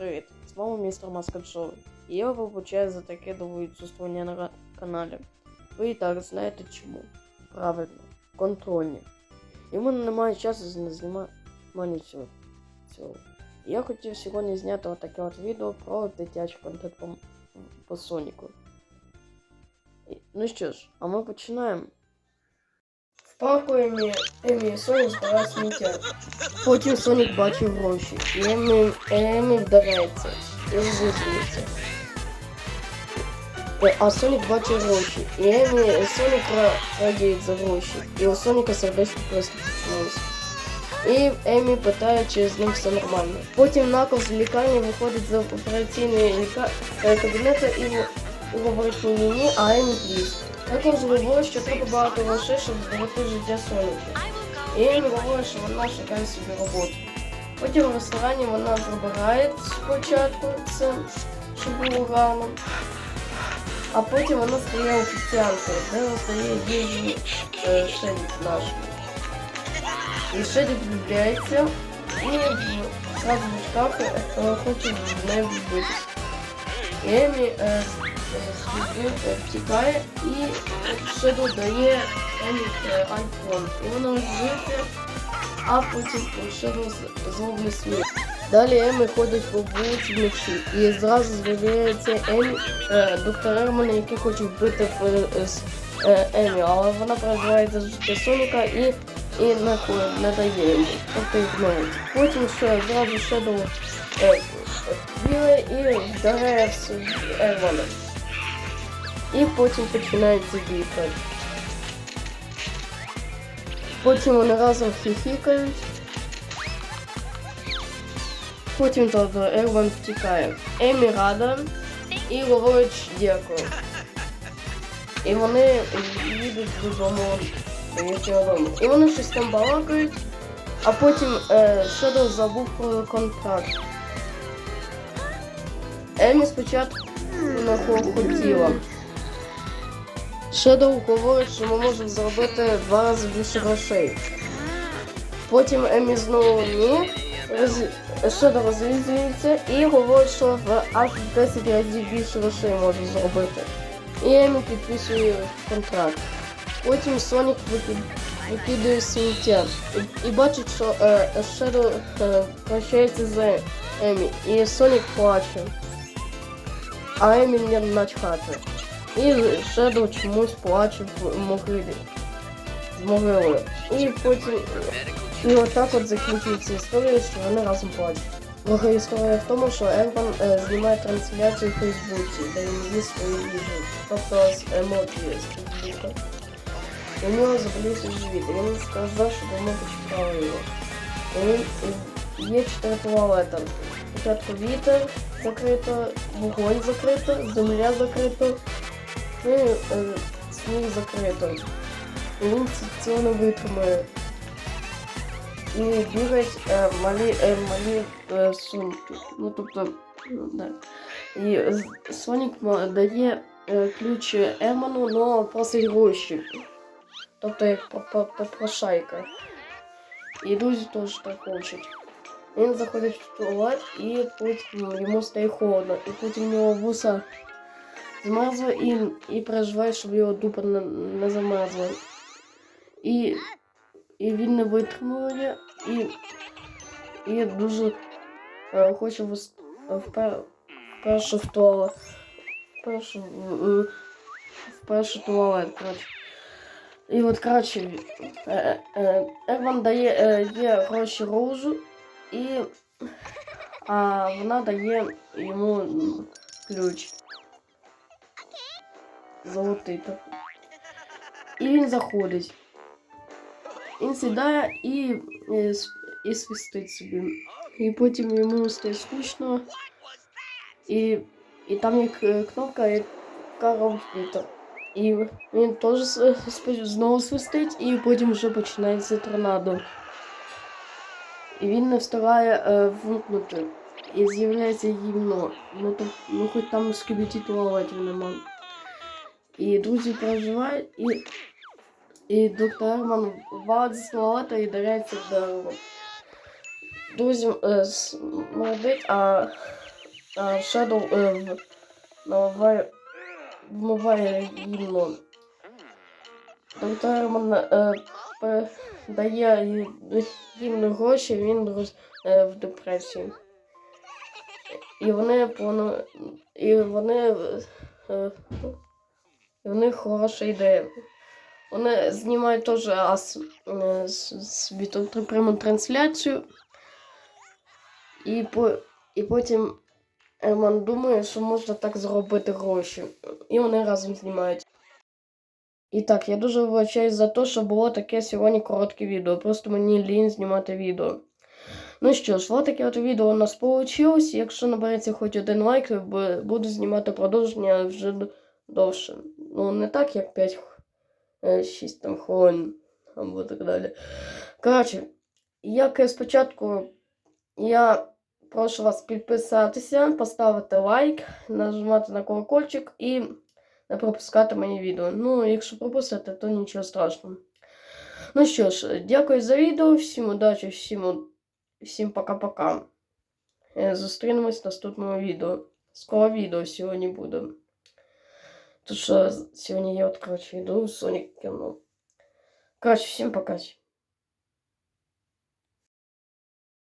привіт! З вами містер Маскот Шоу. І я вибачаю за таке довге відсутствування на каналі. Ви і так знаєте чому. Правильно, контрольні. І в мене немає часу на знімання цього. цього. І я хотів сьогодні зняти отаке от відео про дитячий контент по, по Соніку. І- Ну що ж, а ми починаємо. Парку Емі, і Сонік збирають сміття. Потім Сонік бачить гроші. І Емі, Емі вдарається і розлютується. Е, А Сонік бачить гроші. І Емі і Сонік ра- радіють за гроші. І у Соніка сердечко просто. І Емі питає, чи з ним все нормально. Потім Наклз з лікарні виходить з операційної е, кабінету і, говорить мені ні, а Емі пліс. Наклз говорить, що треба багато грошей, щоб зберегти життя Соніка. І Емі говорить, що вона шукає собі роботу. Потім в ресторані вона прибирає спочатку це, щоб було гарно. А потім вона стає офіціанткою, де роздає їжу е, Шелік нашому. І Шелік влюбляється і зразу в шкафі е, хоче в неї вбитись. І Емі е, втікає і Шеду дає Емі е, айфон. Вона розбиває, а потім Шеду зловлює сміх. Далі Емі ходить по вулиці вночі і зразу з'являється Емі, е, доктор Ерман, який хоче вбити е, е, Емі, але вона переживає за життя Соніка і, і хо- не дає йому, тобто ігнорує. Потім ще зразу Шедоу е, біле і вдаряє в Ермана. І потім починається бійка. Потім вони разом хіхікають. Потім тобто Ерван втікає. Емі рада і говорить дякую. І вони їдуть додому дому. І вони щось там балакають, а потім е, Шедоу забув про контракт. Емі спочатку не хо- хотіла. Шедоу говорить, що ми можемо заробити в два рази більше грошей. Потім Емі знову ні. Роз... Шедоу розлізується і говорить, що в аж 10 разів більше грошей може зробити. І Емі підписує контракт. Потім Сонік викид... викидає сміття і, і бачить, що е, Шедоу е, прощається з Емі. І Сонік плаче. А Емі не начхати. І Шедоу чомусь плаче в могилі. З могили. І потім. І отак от закінчується історія, що вони разом плачуть. Друга історія в тому, що Ерван е, знімає трансляцію в Фейсбуці, де він їсть свою їжу, тобто з емоції з Фейсбука. У нього заболівся живіт, і він сказав, щоб йому почитали його. І він є чотири туалети. Спочатку вітер закрито, вогонь закрито, земля закрито, і е, сніг закрито. І він ці- цього не витримає. І бігають е, малі, е, малі е, сумки. Ну тобто, ну, да. І з- Сонік ма- дає е, ключ Еману, але просить гроші. Тобто як по- по- попрошайка. І друзі теж так хочуть. Він заходить в туалет і потім йому стає холодно. І потім у нього вуса змерзли і, і переживає, щоб його дупа не, не замерзла. І, і він не витримує, і, і дуже е, хоче вис- е, впер, вперше в туалет. Вперше, в, вперше в туалет, коротше. І от, коротше, е, е, Ерван дає е, є гроші Роузу, і а вона дає йому м, ключ. Золотий так. І він заходить. Він сідає і, і, і свистить собі. І потім йому стає скучно. І, і там є кнопка, яка робить. І він теж знову свистить, і потім вже починається торнадо. І він не встигає е, вмкнути. І з'являється гімно. Ну, ну хоч там скибіті нема. І друзі переживають, і, і доктор Ерман валить з туалета і даряється в дерево. Друзі е, смердить, а а Shadow е, в, наливає, вмиває гімну. Доктор Ерман е, пе- дає ї- гімну гроші, він роз, е, в депресії. І вони плану... І вони. е, І в них хороша ідея. Вони знімають теж ас, е, собі тут пряму трансляцію. І, по, і потім Ерман думає, що можна так зробити гроші. І вони разом знімають. І так, я дуже вибачаюсь за те, що було таке сьогодні коротке відео. Просто мені лінь знімати відео. Ну що ж, от таке от відео у нас вийшло. Якщо набереться хоч один лайк, то буду знімати продовження вже довше. Ну, не так, як 5-6 там хвилин або так далі. Коротше, як і спочатку, я прошу вас підписатися, поставити лайк, нажимати на колокольчик і не пропускати мої відео. Ну, якщо пропустите, то нічого страшного. Ну що ж, дякую за відео, всім удачі, всім, всім пока-пока. Е, Зустрінемось в наступному відео. Скоро відео сьогодні буде. Тому что сегодня я от, короче, иду, Соник кинул. Короче, всем пока.